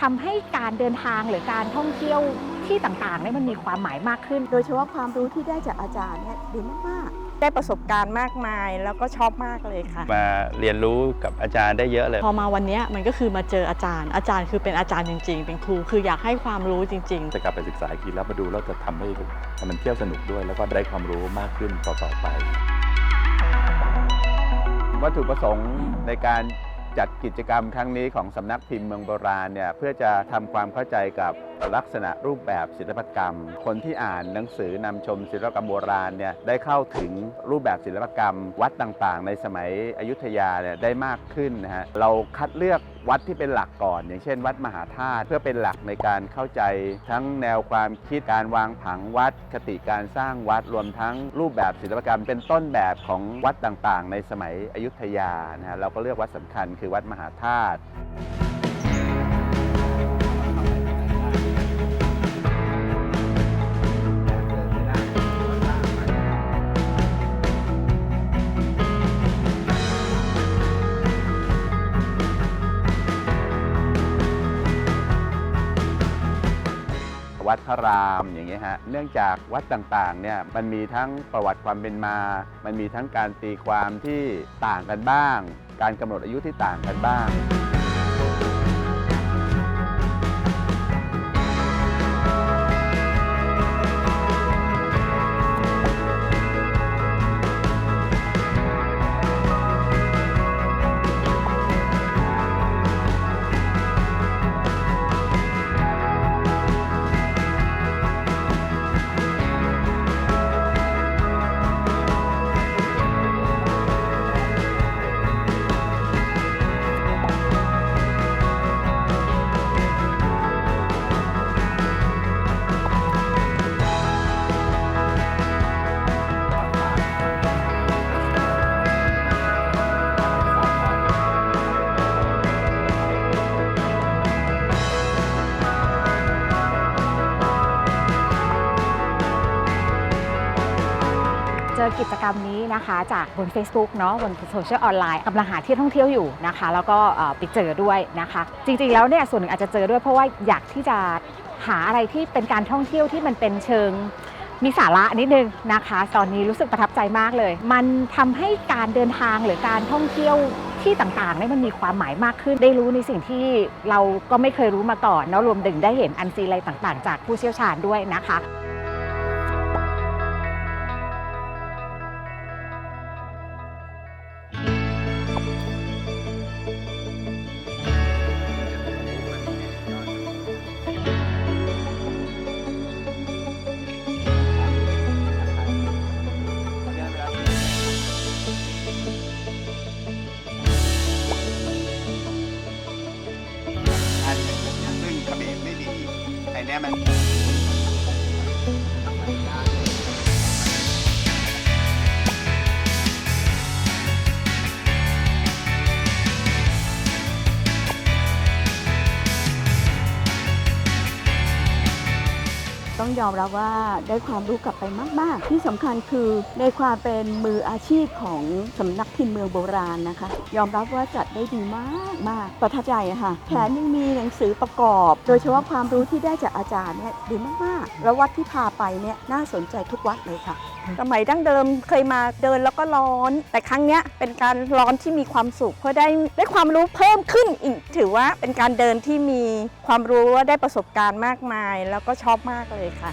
ทำให้การเดินทางหรือการท่องเที่ยวที่ต่างๆเนี่ยมันมีความหมายมากขึ้น โดยเฉพาะความรู้ที่ได้จากอาจารย์เนี่ยดีมากได้ประสบการณ์มากมายแล้วก็ชอบมากเลยค่ะ มาเรียนรู้กับอาจารย์ได้เยอะเลย พอมาวันเนี้ยมันก็คือมาเจออาจารย์ อาจารย์คือเป็นอาจารย์จริง ๆ เป็นครูคืออยากให้ความรู้จริงๆ จะกลับไปศึกษาอีกทีแล้วมาดูแล้วจะทำให้ให้มันเที่ยวสนุกด้วย แล้วก็ได้ความรู้มากขึ้นต่อๆไป วัตถุประสงค์ในการ จัดกิจกรรมครั้งนี้ของสำนักพิมพ์เมืองโบราณเนี่ยเพื่อจะทำความเข้าใจกับลักษณะรูปแบบศิลปกรรม คนที่อ่านหนังสือนำชมศิลปกรรมโบราณเนี่ยได้เข้าถึงรูปแบบศิลปกรรม วัดต่างๆ ในสมัยอยุธยาเนี่ยได้มากขึ้นนะฮะเราคัดเลือกวัดที่เป็นหลักก่อน อย่างเช่น วัดมหาธาตุเพื่อเป็นหลักในการเข้าใจทั้งแนวความคิดการวางผังวัด คติการสร้างวัดรวมทั้งรูปแบบศิลปกรรม เป็นต้นแบบของวัดต่างๆ ในสมัยอยุธยานะฮะเราก็เลือกวัดสำคัญคือวัดมหาธาตุ วัดพระรามอย่างเงี้ยฮะเนื่องจากวัดต่างๆเนี่ยมันมีทั้งประวัติความเป็นมา มันมีทั้งการตีความที่ต่างกันบ้าง การกำหนดอายุที่ต่างกันบ้าง กิจกรรมนี้นะคะจากบน Facebook เนาะบนโซเชียลออนไลน์กำลังหาที่ท่องเที่ยวอยู่นะคะ แล้วก็ไปเจอด้วยนะคะ จริงๆแล้วเนี่ยส่วนหนึ่งอาจจะเจอด้วยเพราะว่าอยากที่จะหาอะไรที่เป็นการท่องเที่ยวที่มันเป็นเชิงมีสาระนิดนึงนะคะ ตอนนี้รู้สึกประทับใจมากเลย มันทำให้การเดินทางหรือการท่องเที่ยวที่ต่างๆเนี่ยมันมีความหมายมากขึ้น ได้รู้ในสิ่งที่เราก็ไม่เคยรู้มาก่อนเนาะรวมถึงได้เห็นอันซีอะไรต่างๆ จากผู้เชี่ยวชาญด้วยนะคะ ไอ้ ยมันๆต้องยอมรับว่าได้ความรู้กลับไปมาก ๆ ที่สำคัญคือในความเป็นมืออาชีพของสำนักพิมพ์เมืองโบราณนะคะ ยอมรับว่าจัดได้ดีมากมากประทับใจอะค่ะแถมยังมีหนังสือประกอบ โดยเฉพาะความรู้ที่ได้จากอาจารย์เนี่ยดีมากๆแล้ววัดที่พาไปเนี่ยน่าสนใจทุกวัดเลยค่ะสมัยดั้งเดิมเคยมาเดินแล้วก็ร้อน แต่ครั้งเนี้ยเป็นการร้อนที่มีความสุขเพราะได้ได้ความรู้เพิ่มขึ้นอีก ถือว่าเป็นการเดินที่มีความรู้ว่าได้ประสบการณ์มากมาย แล้วก็ชอบมากเลยค่ะ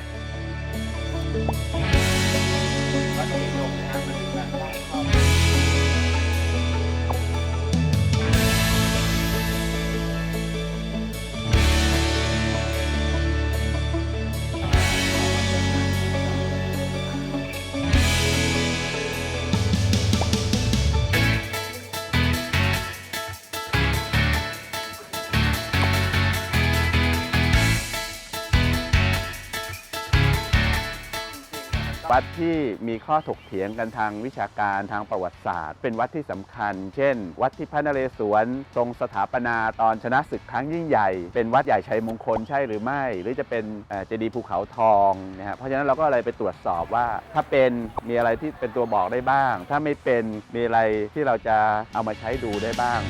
วัดที่มีข้อถกเถียงกันทางวิชาการทางประวัติศาสตร์ เป็นวัดที่สำคัญ เช่น วัดที่พระนเรศวรทรงสถาปนาตอนชนะศึกครั้งยิ่งใหญ่ เป็นวัดใหญ่ชัยมงคลใช่หรือไม่ หรือจะเป็นเอ่อเจดีย์ภูเขาทองนะฮะเพราะฉะนั้นเราก็เลยไปตรวจสอบว่า ถ้าเป็นมีอะไรที่เป็นตัวบอกได้บ้าง ถ้าไม่เป็นมีอะไรที่เราจะเอามาใช้ดูได้บ้าง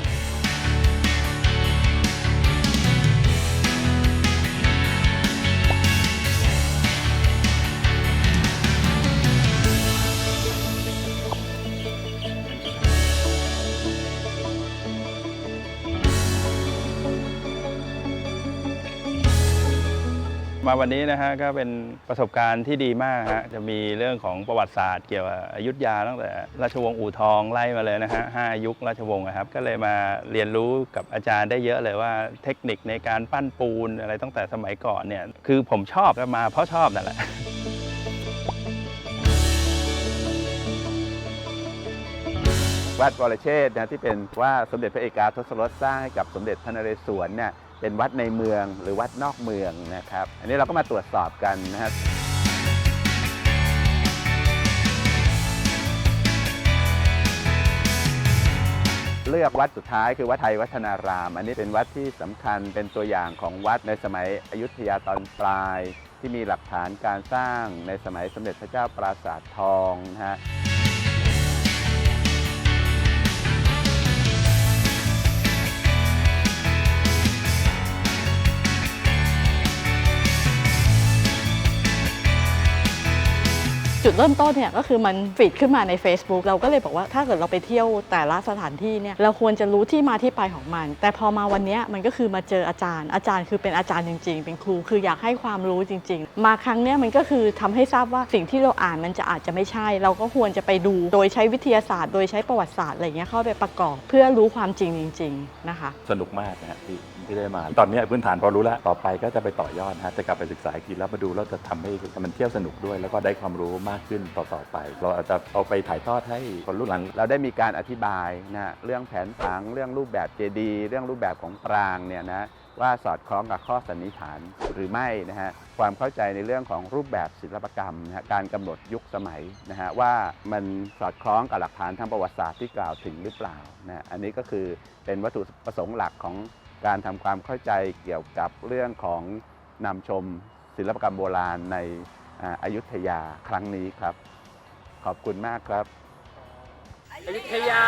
มาวันนี้นะฮะก็เป็นประสบการณ์ที่ดีมากฮะจะมีเรื่องของประวัติศาสตร์เกี่ยวกับอยุธยาตั้งแต่ราชวงศ์อู่ทองไล่มาเลยนะฮะห้ายุคราชวงศ์นะครับ ก็เลยมาเรียนรู้กับอาจารย์ได้เยอะเลยว่าเทคนิคในการปั้นปูนอะไรตั้งแต่สมัยก่อนเนี่ยคือผมชอบก็มาเพราะชอบนั่นแหละวัดวรเชษนะที่เป็นว่าสมเด็จพระเอกาทศรสสร้างให้กับสมเด็จพระนเรศวรเนี่ย เป็นวัดในเมืองหรือวัดนอกเมืองนะครับ อันนี้เราก็มาตรวจสอบกันนะครับเลือกวัดสุดท้ายคือวัดไทยวัฒนาราม อันนี้เป็นวัดที่สำคัญเป็นตัวอย่างของวัดในสมัยอยุธยาตอนปลาย ที่มีหลักฐานการสร้างในสมัยสมเด็จพระเจ้าปราสาททองนะฮะ จุดเริ่มต้นเนี่ยก็คือมันฟีดขึ้นมาใน Facebook เราก็เลยบอกว่าถ้าเกิดเราไปเที่ยวแต่ละสถานที่เนี่ยเราควรจะรู้ที่มาที่ไปของมัน แต่พอมาวันนี้มันก็คือมาเจออาจารย์ อาจารย์คือเป็นอาจารย์จริง ๆ เป็นครูคืออยากให้ความรู้จริง ๆ มาครั้งเนี้ยมันก็คือทำให้ทราบว่าสิ่งที่เราอ่านมันจะอาจจะไม่ใช่ เราก็ควรจะไปดูโดยใช้วิทยาศาสตร์ โดยใช้ประวัติศาสตร์อะไรเงี้ยเข้าไปประกอบ เพื่อรู้ความจริงจริง ๆ นะคะ สนุกมากนะฮะที่ ที่ได้มา ตอนนี้พื้นฐานพอรู้แล้ว ต่อไปก็จะไปต่อยอดนะฮะจะกลับไปศึกษาอีกทีแล้วมาดูแล้วจะทำให้มันเที่ยวสนุกด้วย แล้วก็ได้ความรู้มากขึ้นต่อๆไป เราอาจจะเอาไปถ่ายทอดให้คนรุ่นหลัง เราได้มีการอธิบายนะเรื่องแผนผังเรื่องรูปแบบเจดียเรื่องรูปแบบของปรางเนี่ยนะว่าสอดคล้องกับข้อสันนิษฐานหรือไม่นะฮะความเข้าใจในเรื่องของรูปแบบศิลปกรรมนะฮะการกำหนดยุคสมัยนะฮะว่ามันสอดคล้องกับหลักฐานทางประวัติศาสตร์ที่กล่าวถึงหรือเปล่านะอันนี้ก็คือเป็นวัตถุประสงค์หลักของ การทำความเข้าใจเกี่ยวกับเรื่องของนำชมศิลปกรรมโบราณในอายุธยาครั้งนี้ครับ ขอบคุณมากครับ อยุธยา